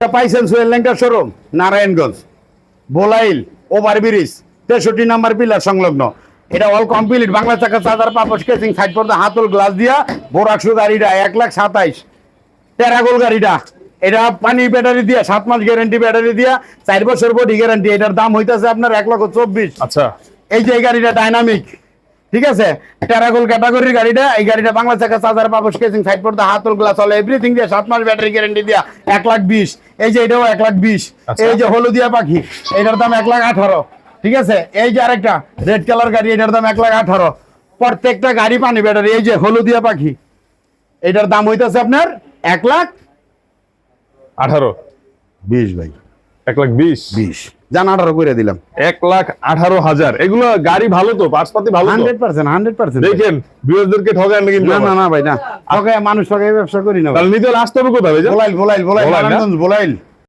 পাইছেন সোহেল ল্যাংটার শোরুম নারায়ণগঞ্জ। বোলাইল ওভার ব্রিজ তেষট্টি নাম্বার পিলার সংলগ্ন। এটা অল কমপ্লিট বাংলা চাকা চার্জার পাপস কেসিং সাইড পর্দা হাতল গ্লাস দিয়া বোরাকশো গাড়িটা এক লাখ সাতাইশ। টেরাগোল গাড়িটা এটা পানি ব্যাটারি দিয়া সাত মাস গ্যারান্টি ব্যাটারি দিয়া চার বছর বডি গ্যারান্টি এটার দাম হইতাছে আপনার এক লক্ষ চব্বিশ। আচ্ছা। এই যে এই গাড়িটা ডাইনামিক ঠিক আছে? টেরাগোল ক্যাটাগরির গাড়িটা এই গাড়িটা বাংলা চাকা চার্জার পাবো স্কেচিং সাইড পড়তে হাতল গ্লাস হলো এভরিথিং দিয়ে সাত মাস ব্যাটারি গ্যারেন্টি দিয়া এক লাখ বিশ। এই যে এটাও এক লাখ বিশ। আচ্ছা। এই যে হলুদিয়া পাখি এটার দাম এক লাখ আঠারো। ঠিক আছে? এই যে আরেকটা রেড কালার গাড়ি এটার দাম এক লাখ আঠারো। প্রত্যেকটা গাড়ি পানি ব্যাটারি এই যে হলুদিয়া পাখি এটার দাম হইতেছে আপনার এক লাখ আঠারো। বিশ ভাই। এক লাখ বিশ। বিশ। জান আঠারো করে দিলাম। এক লাখ আঠারো হাজার। এগুলো গাড়ি ভালো তো পার্সপাতি ভালো হান্ড্রেড পার্সেন্ট হান্ড্রেড পার্সেন্ট দেখেন বিরোধীদেরকে ঠকায় নাকি না না না ভাই না। ঠকায় মানুষ ঠকায় ব্যবসা করি না। তাহলে নিজের আসতে হবে কোথায় ভাই? বোলাইল বোলাইল বোলাইল